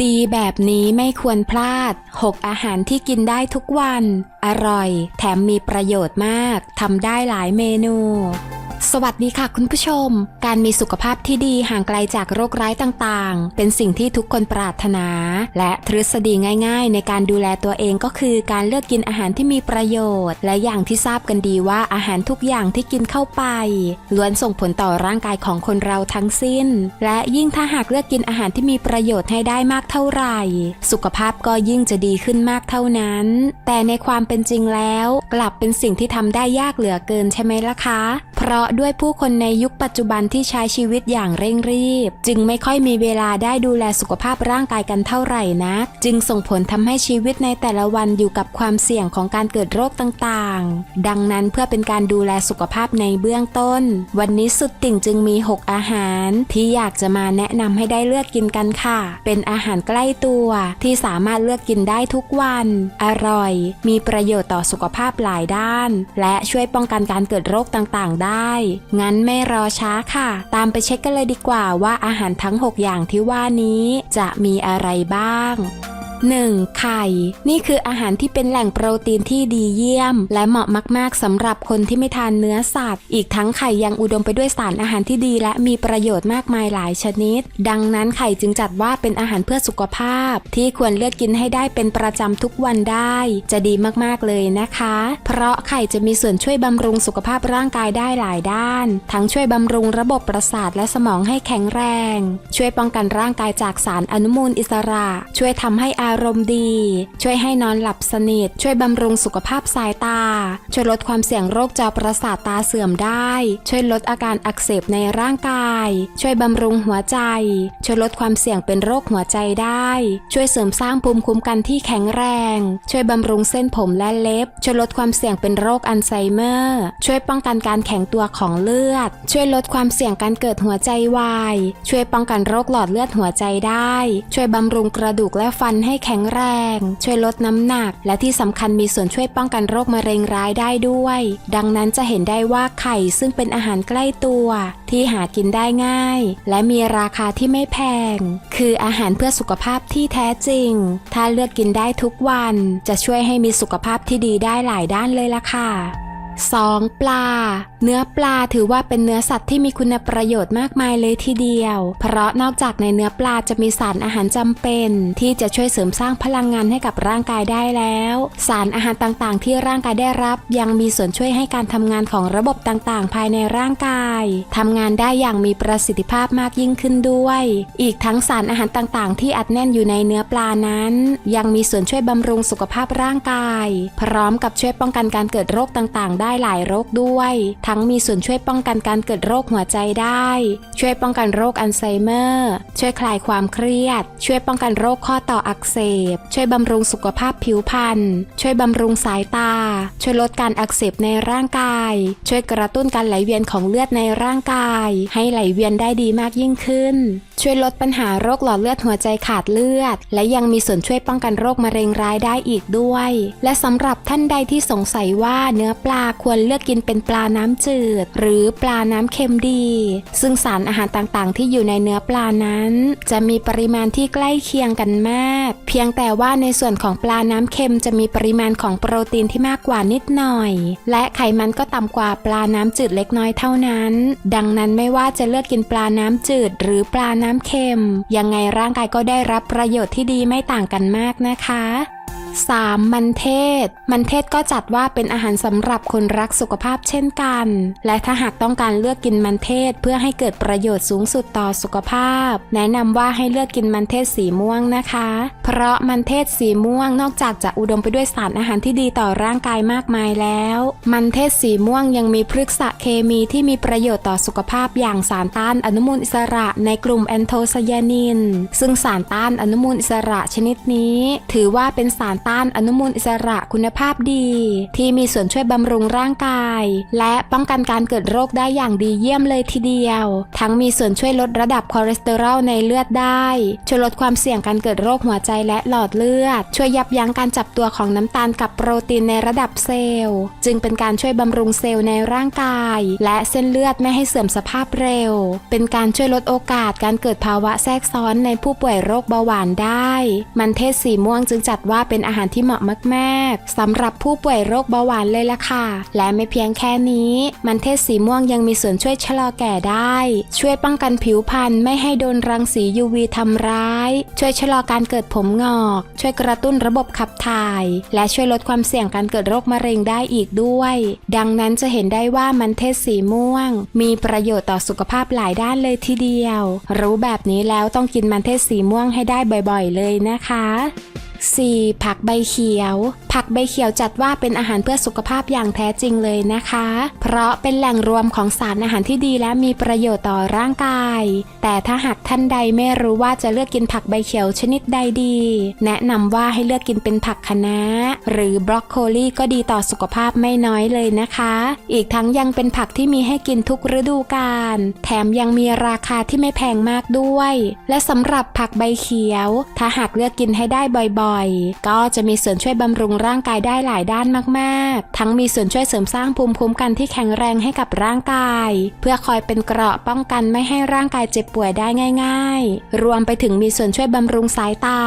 ดีแบบนี้ไม่ควรพลาด 6 อาหารที่กินได้ทุกวัน อร่อย แถมมีประโยชน์มาก ทำได้หลายเมนู สวัสดีค่ะคุณผู้ชม การมีสุขภาพที่ดีห่างไกลจากโรคร้ายต่างๆ เป็นสิ่งที่ทุกคนปรารถนา และทฤษฎีง่าย ๆ ในการดูแลตัวเองก็คือการเลือกกินอาหารที่มีประโยชน์ และอย่างที่ทราบกันดีว่าอาหารทุกอย่างที่กินเข้าไป ล้วนส่งผลต่อร่างกายของคนเราทั้งสิ้น และยิ่งถ้าหากเลือกกินอาหารที่มีประโยชน์ให้ได้มากเท่าไหร่ สุขภาพก็ยิ่งจะดีขึ้นมากเท่านั้น แต่ในความเป็นจริงแล้ว กลับเป็นสิ่งที่ทำได้ยากเหลือเกินใช่ไหมล่ะคะ เพราะด้วยผู้คนในยุคปัจจุบันที่ใช้ชีวิตอย่างเร่งรีบ จึงไม่ค่อยมีเวลาได้ดูแลสุขภาพร่างกายกันเท่าไหร่นักจึงส่งผลทำให้ชีวิตในแต่ละวันอยู่กับความเสี่ยงของการเกิดโรคต่างๆ ดังนั้นเพื่อเป็นการดูแลสุขภาพในเบื้องต้น วันนี้สุดติ่งจึงมี 6 อาหาร ที่อยากจะมาแนะนำให้ได้เลือกกินกันค่ะ เป็นอาหารใกล้ตัวที่สามารถเลือกกินได้ทุกวัน อร่อย มีประโยชน์ต่อสุขภาพหลายด้าน และช่วยป้องกันการเกิดโรคต่างๆ ได้งั้นไม่รอช้าค่ะ ตามไปเช็คกันเลยดีกว่าว่าอาหารทั้ง 6 อย่างที่ว่านี้จะมีอะไรบ้าง 1. ไข่ นี่คืออาหารที่เป็นแหล่งโปรตีนที่ดีเยี่ยม และเหมาะมาก ๆสำหรับคนที่ไม่ทานเนื้อสัตว์ อีกทั้งไข่ยังอุดมไปด้วยสารอาหารที่ดี และมีประโยชน์มากมายหลายชนิด ดังนั้นไข่จึงจัดว่าเป็นอาหารเพื่อสุขภาพ ที่ควรเลือกกินให้ได้เป็นประจำทุกวันได้ จะดีมาก ๆ เลยนะคะ เพราะไข่จะมีส่วนช่วยบำรุงสุขภาพร่างกายได้หลายด้าน ทั้งช่วยบำรุงระบบประสาทและสมองให้แข็งแรง ช่วยป้องกันร่างกายจากสารอนุมูลอิสระ ช่วยทำให้อาารมณ์ดี ช่วยให้นอนหลับสนิท ช่วยบำรุงสุขภาพสายตา ช่วยลดความเสี่ยงโรคจอประสาทตาเสื่อมได้ ช่วยลดอาการอักเสบในร่างกาย ช่วยบำรุงหัวใจ ช่วยลดความเสี่ยงเป็นโรคหัวใจได้ ช่วยเสริมสร้างภูมิคุ้มกันที่แข็งแรง ช่วยบำรุงเส้นผมและเล็บ ช่วยลดความเสี่ยงเป็นโรคอัลไซเมอร์ ช่วยป้องกันการแข็งตัวของเลือด ช่วยลดความเสี่ยงการเกิดหัวใจวาย ช่วยป้องกันโรคหลอดเลือดหัวใจได้ ช่วยบำรุงกระดูกและฟันให้แข็งแรง ช่วยลดน้ำหนัก และที่สำคัญมีส่วนช่วยป้องกันโรคมะเร็งร้ายได้ด้วย ดังนั้นจะเห็นได้ว่าไข่ซึ่งเป็นอาหารใกล้ตัว ที่หากินได้ง่าย และมีราคาที่ไม่แพง คืออาหารเพื่อสุขภาพที่แท้จริง ถ้าเลือกกินได้ทุกวัน จะช่วยให้มีสุขภาพที่ดีได้หลายด้านเลยล่ะค่ะ 2. ปลา เนื้อปลาถือว่าเป็นเนื้อสัตว์ที่มีคุณประโยชน์มากมายเลยทีเดียว เพราะนอกจากในเนื้อปลาจะมีสารอาหารจำเป็น ที่จะช่วยเสริมสร้างพลังงานให้กับร่างกายได้แล้ว สารอาหารต่างๆ ที่ร่างกายได้รับ ยังมีส่วนช่วยให้การทำงานของระบบต่างๆ ภายในร่างกายทำงานได้อย่างมีประสิทธิภาพมากยิ่งขึ้นด้วย อีกทั้งสารอาหารต่างๆ ที่อัดแน่นอยู่ในเนื้อปลานั้น ยังมีส่วนช่วยบำรุงสุขภาพร่างกาย พร้อมกับช่วยป้องกันการเกิดโรคต่างๆได้หลายโรคด้วย ทั้งมีส่วนช่วยป้องกันการเกิดโรคหัวใจได้ ช่วยป้องกันโรคอัลไซเมอร์ ช่วยคลายความเครียด ช่วยป้องกันโรคข้อต่ออักเสบ ช่วยบำรุงสุขภาพผิวพรรณ ช่วยบำรุงสายตา ช่วยลดการอักเสบในร่างกาย ช่วยกระตุ้นการไหลเวียนของเลือดในร่างกาย ให้ไหลเวียนได้ดีมากยิ่งขึ้น ช่วยลดปัญหาโรคหลอดเลือดหัวใจขาดเลือด และยังมีส่วนช่วยป้องกันโรคมะเร็งร้ายได้อีกด้วย และสำหรับท่านใดที่สงสัยว่าเนื้อปลาควรเลือกกินเป็นปลาน้ำจืด หรือปลาน้ำเค็มดี ซึ่งสารอาหารต่างๆ ที่อยู่ในเนื้อปลานั้น จะมีปริมาณที่ใกล้เคียงกันมาก เพียงแต่ว่าในส่วนของปลาน้ำเค็มจะมีปริมาณของโปรตีนที่มากกว่านิดหน่อย และไขมันก็ต่ำกว่าปลาน้ำจืดเล็กน้อยเท่านั้น ดังนั้นไม่ว่าจะเลือกกินปลาน้ำจืด หรือปลาน้ำเค็ม ยังไงร่างกายก็ได้รับประโยชน์ที่ดีไม่ต่างกันมากนะคะ 3. มันเทศ มันเทศก็จัดว่าเป็นอาหารสำหรับคนรักสุขภาพเช่นกัน และถ้าหากต้องการเลือกกินมันเทศเพื่อให้เกิดประโยชน์สูงสุดต่อสุขภาพ แนะนำว่าให้เลือกกินมันเทศสีม่วงนะคะ เพราะมันเทศสีม่วงนอกจากจะอุดมไปด้วยสารอาหารที่ดีต่อร่างกายมากมายแล้ว มันเทศสีม่วงยังมีพฤกษเคมีที่มีประโยชน์ต่อสุขภาพอย่างสารต้านอนุมูลอิสระในกลุ่มแอนโทไซยานิน ซึ่งสารต้านอนุมูลอิสระชนิดนี้ ถือว่าเป็นสารต้านอนุมูลอิสระคุณภาพดี ที่มีส่วนช่วยบำรุงร่างกาย และป้องกันการเกิดโรคได้อย่างดีเยี่ยมเลยทีเดียว ทั้งมีส่วนช่วยลดระดับคอเลสเตอรอลในเลือดได้ ช่วยลดความเสี่ยงการเกิดโรคหัวใจและหลอดเลือด ช่วยยับยั้งการจับตัวของน้ำตาลกับโปรตีนในระดับเซลล์ จึงเป็นการช่วยบำรุงเซลล์ในร่างกาย และเส้นเลือดไม่ให้เสื่อมสภาพเร็ว เป็นการช่วยลดโอกาสการเกิดภาวะแทรกซ้อนในผู้ป่วยโรคเบาหวานได้ มันเทศสีม่วงจึงจัดว่าเป็นอาหารที่เหมาะมากๆสำหรับผู้ป่วยโรคเบาหวานเลยล่ะค่ะ และไม่เพียงแค่นี้ มันเทศสีม่วงยังมีส่วนช่วยชะลอแก่ได้ ช่วยป้องกันผิวพรรณไม่ให้โดนรังสี UV ทำร้าย ช่วยชะลอการเกิดผมงอก ช่วยกระตุ้นระบบขับถ่าย และช่วยลดความเสี่ยงการเกิดโรคมะเร็งได้อีกด้วย ดังนั้นจะเห็นได้ว่ามันเทศสีม่วง มีประโยชน์ต่อสุขภาพหลายด้านเลยทีเดียว รู้แบบนี้แล้วต้องกินมันเทศสีม่วงให้ได้บ่อยๆ เลยนะคะ 4. ผักใบเขียว ผักใบเขียวจัดว่าเป็นอาหารเพื่อสุขภาพอย่างแท้จริงเลยนะคะ เพราะเป็นแหล่งรวมของสารอาหารที่ดีและมีประโยชน์ต่อร่างกาย แต่ถ้าหากท่านใดไม่รู้ว่าจะเลือกกินผักใบเขียวชนิดใดดี แนะนำว่าให้เลือกกินเป็นผักคะน้าหรือบรอกโคลีก็ดีต่อสุขภาพไม่น้อยเลยนะคะ อีกทั้งยังเป็นผักที่มีให้กินทุกฤดูกาลแถมยังมีราคาที่ไม่แพงมากด้วย และสำหรับผักใบเขียว ถ้าหากเลือกกินให้ได้บ่อยๆ ก็จะมีส่วนช่วยบำรุงร่างกายได้หลายด้านมากๆ ทั้งมีส่วนช่วยเสริมสร้างภูมิคุ้มกันที่แข็งแรงให้กับร่างกาย เพื่อคอยเป็นเกราะป้องกันไม่ให้ร่างกายเจ็บป่วยได้ง่าย ๆ รวมไปถึงมีส่วนช่วยบำรุงสายตา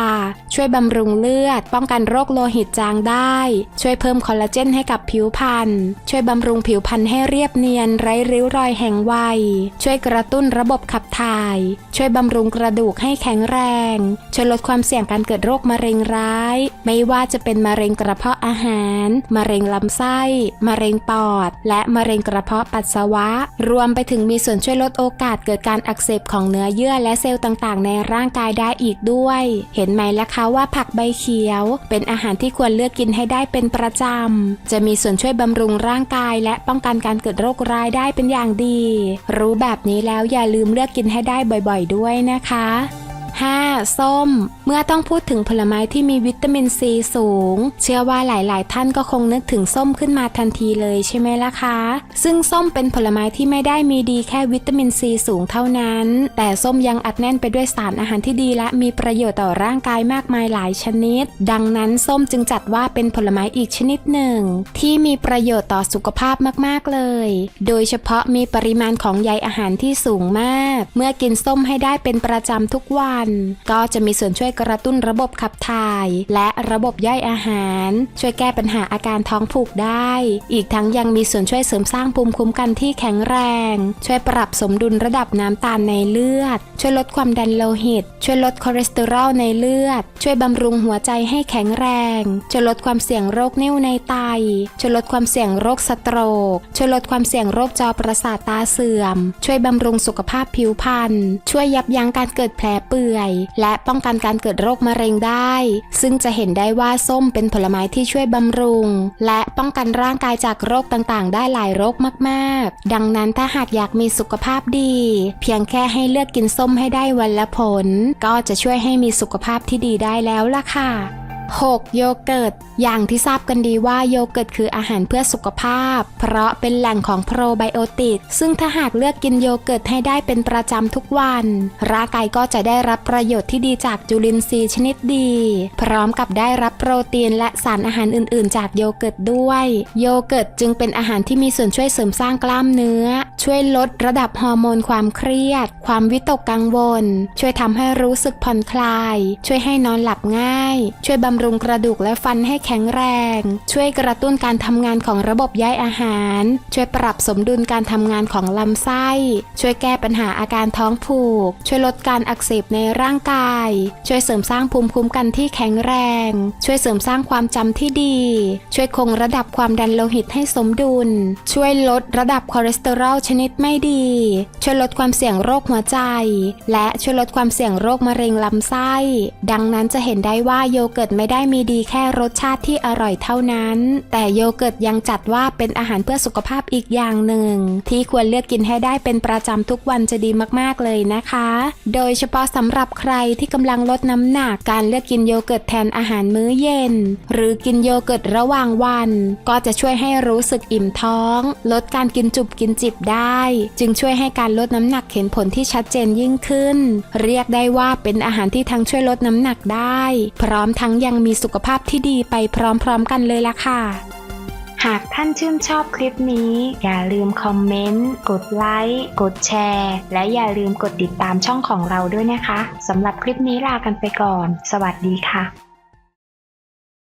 ช่วยบำรุงเลือด ป้องกันโรคโลหิตจางได้ ช่วยเพิ่มคอลลาเจนให้กับผิวพรรณ ช่วยบำรุงผิวพรรณให้เรียบเนียนไร้ริ้วรอยแห่งวัย ช่วยกระตุ้นระบบขับถ่าย ช่วยบำรุงกระดูกให้แข็งแรง ช่วยลดความเสี่ยงการเกิดโรคมะเร็งร้าย ไม่ว่าจะเป็นมะเร็งกระเพาะอาหาร มะเร็งลำไส้ มะเร็งปอด และมะเร็งกระเพาะปัสสาวะ รวมไปถึงมีส่วนช่วยลดโอกาสเกิดการอักเสบของเนื้อเยื่อและเซลล์ต่างๆ ในร่างกายได้อีกด้วย เห็นไหมล่ะคะว่าผักใบเขียว เป็นอาหารที่ควรเลือกกินให้ได้เป็นประจำ จะมีส่วนช่วยบำรุงร่างกาย และป้องกันการเกิดโรคร้ายได้เป็นอย่างดี รู้แบบนี้แล้วอย่าลืมเลือกกินให้ได้บ่อย ๆ ด้วยนะคะ 5. ส้ม เมื่อต้องพูดถึงผลไม้ที่มีวิตามินซีสูง เชื่อว่าหลาย ๆ ท่านก็คงนึกถึงส้มขึ้นมาทันทีเลยใช่ไหมล่ะคะ ซึ่งส้มเป็นผลไม้ที่ไม่ได้มีดีแค่วิตามินซีสูงเท่านั้น แต่ส้มยังอัดแน่นไปด้วยสารอาหารที่ดีและมีประโยชน์ต่อร่างกายมากมายหลายชนิด ดังนั้นส้มจึงจัดว่าเป็นผลไม้อีกชนิดหนึ่ง ที่มีประโยชน์ต่อสุขภาพมาก ๆ เลย โดยเฉพาะมีปริมาณของใยอาหารที่สูงมาก เมื่อกินส้มให้ได้เป็นประจำทุกวันก็จะมีส่วนช่วยกระตุ้นระบบขับถ่าย และระบบย่อยอาหาร ช่วยแก้ปัญหาอาการท้องผูกได้ อีกทั้งยังมีส่วนช่วยเสริมสร้างภูมิคุ้มกันที่แข็งแรง ช่วยปรับสมดุลระดับน้ำตาลในเลือด ช่วยลดความดันโลหิต ช่วยลดคอเลสเตอรอลในเลือด ช่วยบำรุงหัวใจให้แข็งแรง ช่วยลดความเสี่ยงโรคนิ่วในไต ช่วยลดความเสี่ยงโรคสโตรก ช่วยลดความเสี่ยงโรคจอประสาทตาเสื่อม ช่วยบำรุงสุขภาพผิวพรรณ ช่วยยับยั้งการเกิดแผลเปื่อยและป้องกันการเกิดโรคมะเร็งได้ ซึ่งจะเห็นได้ว่าส้มเป็นผลไม้ที่ช่วยบำรุง และป้องกันร่างกายจากโรคต่างๆ ได้หลายโรคมากๆ ดังนั้นถ้าหากอยากมีสุขภาพดี เพียงแค่ให้เลือกกินส้มให้ได้วันละผล ก็จะช่วยให้มีสุขภาพที่ดีได้แล้วล่ะค่ะ 6. โยเกิร์ต อย่างที่ทราบกันดีว่าโยเกิร์ตคืออาหารเพื่อสุขภาพ เพราะเป็นแหล่งของโปรไบโอติก ซึ่งถ้าหากเลือกกินโยเกิร์ตให้ได้เป็นประจำทุกวัน ร่างกายก็จะได้รับประโยชน์ที่ดีจากจุลินทรีย์ชนิดดี พร้อมกับได้รับโปรตีนและสารอาหารอื่น ๆ จากโยเกิร์ตด้วย โยเกิร์ตจึงเป็นอาหารที่มีส่วนช่วยเสริมสร้างกล้ามเนื้อ ช่วยลดระดับฮอร์โมนความเครียด ความวิตกกังวล ช่วยทำให้รู้สึกผ่อนคลาย ช่วยให้นอนหลับง่าย ช่วยบำรุงกระดูกและฟันให้แข็งแรง ช่วยกระตุ้นการทำงานของระบบย่อยอาหาร ช่วยปรับสมดุลการทำงานของลำไส้ ช่วยแก้ปัญหาอาการท้องผูก ช่วยลดการอักเสบในร่างกาย ช่วยเสริมสร้างภูมิคุ้มกันที่แข็งแรง ช่วยเสริมสร้างความจำที่ดี ช่วยคงระดับความดันโลหิตให้สมดุล ช่วยลดระดับคอเลสเตอรอลชนิดไม่ดี ช่วยลดความเสี่ยงโรคหัวใจ และช่วยลดความเสี่ยงโรคมะเร็งลำไส้ ดังนั้นจะเห็นได้ว่าโยเกิร์ตไม่ไม่ได้มีดีแค่รสชาติที่อร่อยเท่านั้น แต่โยเกิร์ตยังจัดว่าเป็นอาหารเพื่อสุขภาพอีกอย่างหนึ่ง ที่ควรเลือกกินให้ได้เป็นประจำทุกวันจะดีมากๆเลยนะคะ โดยเฉพาะสำหรับใครที่กำลังลดน้ำหนักการเลือกกินโยเกิร์ตแทนอาหารมื้อเย็น หรือกินโยเกิร์ตระหว่างวัน ก็จะช่วยให้รู้สึกอิ่มท้อง ลดการกินจุบกินจิบได้ จึงช่วยให้การลดน้ำหนักเห็นผลที่ชัดเจนยิ่งขึ้น เรียกได้ว่าเป็นอาหารที่ทั้งช่วยลดน้ำหนักได้ พร้อมทั้งยังมีสุขภาพที่ดีไปพร้อมๆกันเลยล่ะค่ะ หากท่านชื่นชอบคลิปนี้ อย่าลืมคอมเมนต์ กดไลค์ กดแชร์ และอย่าลืมกดติดตามช่องของเราด้วยนะคะสำหรับคลิปนี้ลากันไปก่อน สวัสดีค่ะ